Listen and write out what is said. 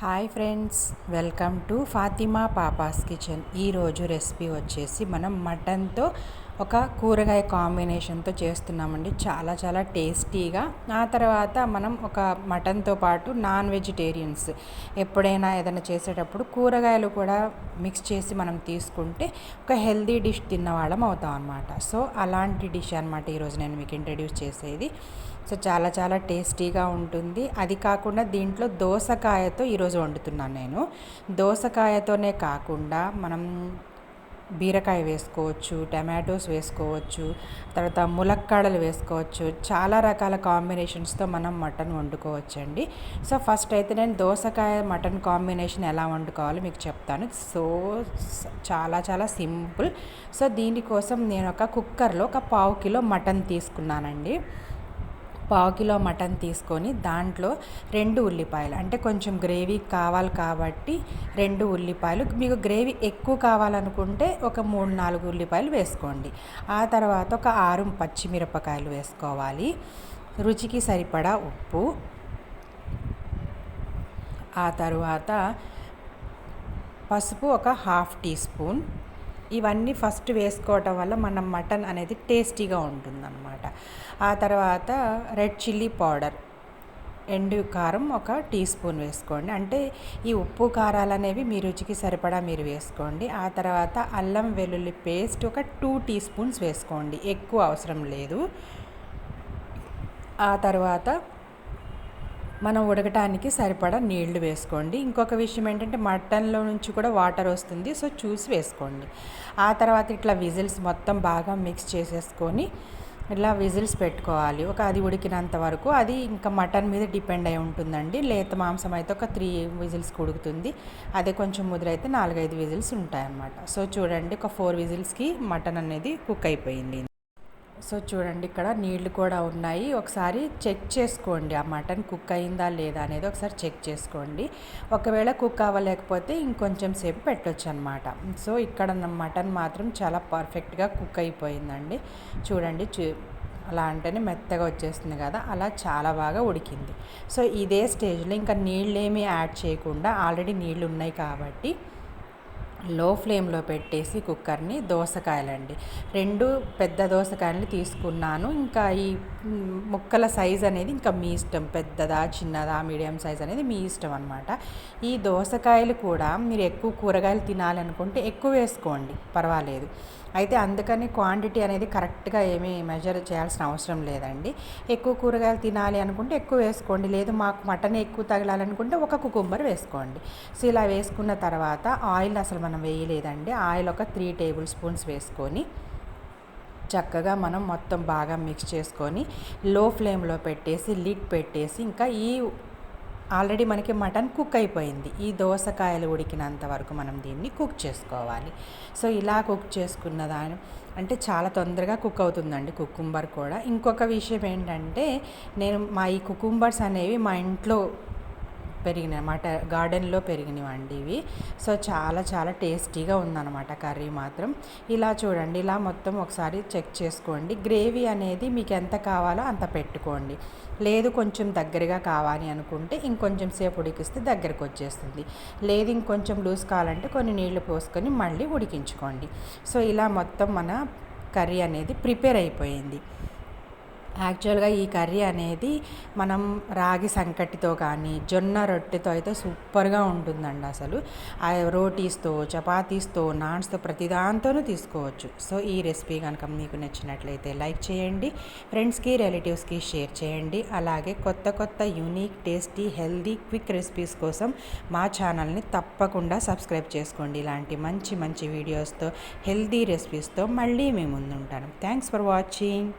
Hi friends welcome to Fatima Papa's kitchen. ఈరోజు recipe వచ్చేసి మనం మటన్తో ఒక కూరగాయ కాంబినేషన్తో చేస్తున్నామండి. చాలా చాలా టేస్టీగా. ఆ తర్వాత మనం ఒక మటన్తో పాటు నాన్ వెజిటేరియన్స్ ఎప్పుడైనా ఏదైనా చేసేటప్పుడు కూరగాయలు కూడా మిక్స్ చేసి మనం తీసుకుంటే ఒక హెల్దీ డిష్ తిన్నవాళ్ళం అవుతాం అనమాట సో అలాంటి డిష్ అనమాట ఈరోజు నేను మీకు ఇంట్రడ్యూస్ చేసేది. సో చాలా చాలా టేస్టీగా ఉంటుంది. అది కాకుండా దీంట్లో దోసకాయతో ఈరోజు వండుతున్నాను నేను. దోసకాయతోనే కాకుండా మనం బీరకాయ వేసుకోవచ్చు టమాటోస్ వేసుకోవచ్చు తర్వాత ములక్కాడలు వేసుకోవచ్చు. చాలా రకాల కాంబినేషన్స్తో మనం మటన్ వండుకోవచ్చండి. సో ఫస్ట్ అయితే నేను దోసకాయ మటన్ కాంబినేషన్ ఎలా వండుకోవాలో మీకు చెప్తాను. సో చాలా చాలా సింపుల్. సో దీనికోసం నేను ఒక కుక్కర్లో ఒక పావు కిలో మటన్ తీసుకున్నానండి. పావు కిలో మటన్ తీసుకొని దాంట్లో రెండు ఉల్లిపాయలు అంటే కొంచెం గ్రేవీ కావాలి కాబట్టి రెండు ఉల్లిపాయలు. మీకు గ్రేవీ ఎక్కువ కావాలనుకుంటే ఒక మూడు నాలుగు ఉల్లిపాయలు వేసుకోండి. ఆ తర్వాత ఒక ఆరు పచ్చిమిరపకాయలు వేసుకోవాలి. రుచికి సరిపడా ఉప్పు. ఆ తర్వాత పసుపు ఒక హాఫ్ టీ స్పూన్. ఇవన్నీ ఫస్ట్ వేసుకోవటం వల్ల మనం మటన్ అనేది టేస్టీగా ఉంటుందన్నమాట. ఆ తర్వాత రెడ్ చిల్లీ పౌడర్ ఎండు కారం ఒక టీ స్పూన్ వేసుకోండి. అంటే ఈ ఉప్పు కారాలు అనేవి మీ రుచికి సరిపడా మీరు వేసుకోండి. ఆ తర్వాత అల్లం వెల్లుల్లి పేస్ట్ ఒక టూ టీ స్పూన్స్ వేసుకోండి. ఎక్కువ అవసరం లేదు. ఆ తర్వాత మనం ఉడకటానికి సరిపడా నీళ్ళు వేసుకోండి. ఇంకొక విషయం ఏంటంటే మటన్లో నుంచి కూడా వాటర్ వస్తుంది. సో చూసి వేసుకోండి. ఆ తర్వాత ఇట్లా విజిల్స్ మొత్తం బాగా మిక్స్ చేసేసుకొని ఇలా విజిల్స్ పెట్టుకోవాలి. ఒక అది ఉడికినంత వరకు అది ఇంకా మటన్ మీద డిపెండ్ అయి ఉంటుందండి. లేత మాంసం అయితే ఒక త్రీ విజిల్స్ ఉడుకుతుంది అదే కొంచెం ముదిరైతే నాలుగైదు విజిల్స్ ఉంటాయన్నమాట. సో చూడండి ఒక ఫోర్ విజిల్స్కి మటన్ అనేది కుక్ అయిపోయింది. సో చూడండి ఇక్కడ నీళ్ళు కూడా ఉన్నాయి. ఒకసారి చెక్ చేసుకోండి ఆ మటన్ కుక్ అయిందా లేదా అనేది ఒకసారి చెక్ చేసుకోండి. ఒకవేళ కుక్ అవ్వలేకపోతే ఇంకొంచెం సేపు పెట్టొచ్చు అనమాట సో ఇక్కడ మటన్ మాత్రం చాలా పర్ఫెక్ట్గా కుక్ అయిపోయిందండి. చూడండి చూ అలా అంటేనే మెత్తగా వచ్చేస్తుంది కదా అలా చాలా బాగా ఉడికింది. సో ఇదే స్టేజ్లో ఇంకా నీళ్ళు ఏమీ యాడ్ చేయకుండా ఆల్రెడీ నీళ్ళు ఉన్నాయి కాబట్టి లో ఫ్లేమ్లో పెట్టేసి కుక్కర్ని దోసకాయలండి. రెండు పెద్ద దోసకాయలని తీసుకున్నాను. ఇంకా ఈ ముక్కల సైజ్ అనేది ఇంకా మీ ఇష్టం. పెద్దదా చిన్నదా మీడియం సైజ్ అనేది మీ ఇష్టం అనమాట ఈ దోసకాయలు కూడా మీరు ఎక్కువ కూరగాయలు తినాలనుకుంటే ఎక్కువ వేసుకోండి. పర్వాలేదు. అయితే అందుకని క్వాంటిటీ అనేది కరెక్ట్గా ఏమీ మెజర్ చేయాల్సిన అవసరం లేదండి. ఎక్కువ కూరగాయలు తినాలి అనుకుంటే ఎక్కువ వేసుకోండి. లేదు మాకు మటన్ ఎక్కువ తగలాలనుకుంటే ఒక కుకుంబర్ వేసుకోండి. సో ఇలా వేసుకున్న తర్వాత ఆయిల్ అసలు మనం వేయలేదండి. ఆయిల్ ఒక త్రీ టేబుల్ స్పూన్స్ వేసుకొని చక్కగా మనం మొత్తం బాగా మిక్స్ చేసుకొని లో ఫ్లేమ్లో పెట్టేసి లిడ్ పెట్టేసి ఇంకా ఈ ఆల్రెడీ మనకి మటన్ కుక్ అయిపోయింది. ఈ దోసకాయలు ఉడికినంత వరకు మనం దీన్ని కుక్ చేసుకోవాలి. సో ఇలా కుక్ చేసుకున్న దాని అంటే చాలా తొందరగా కుక్ అవుతుందండి కుకుంబర్ కూడా. ఇంకొక విషయం ఏంటంటే నేను మా ఈ కుకుంబర్స్ అనేవి మా ఇంట్లో పెరిగినాయి అన్నమాట. గార్డెన్లో పెరిగినవండి ఇవి. సో చాలా చాలా టేస్టీగా ఉందన్నమాట కర్రీ మాత్రం. ఇలా చూడండి ఇలా మొత్తం ఒకసారి చెక్ చేసుకోండి. గ్రేవీ అనేది మీకు ఎంత కావాలో అంత పెట్టుకోండి. లేదు కొంచెం దగ్గరగా కావాలి అనుకుంటే ఇంకొంచెం సేపు ఉడికిస్తే దగ్గరకు వచ్చేస్తుంది. లేదు ఇంకొంచెం లూజ్ కావాలంటే కొన్ని నీళ్ళు పోసుకొని మళ్ళీ ఉడికించుకోండి. సో ఇలా మొత్తం మన కర్రీ అనేది ప్రిపేర్ అయిపోయింది. యాక్చువల్గా ఈ కర్రీ అనేది మనం రాగి సంకటితో కానీ జొన్న రొట్టెతో అయితే సూపర్గా ఉంటుందండి అసలు. ఆ రోటీస్తో చపాతీస్తో నాన్స్తో ప్రతిదాంతోనూ తీసుకోవచ్చు. సో ఈ రెసిపీ కనుక మీకు నచ్చినట్లయితే లైక్ చేయండి ఫ్రెండ్స్కి రిలేటివ్స్కి షేర్ చేయండి. అలాగే కొత్త కొత్త unique tasty healthy quick recipes కోసం మా ఛానల్ని తప్పకుండా సబ్స్క్రైబ్ చేసుకోండి. ఇలాంటి మంచి మంచి వీడియోస్తో హెల్దీ రెసిపీస్తో మళ్ళీ మేము ముందుంటాను. Thanks for watching.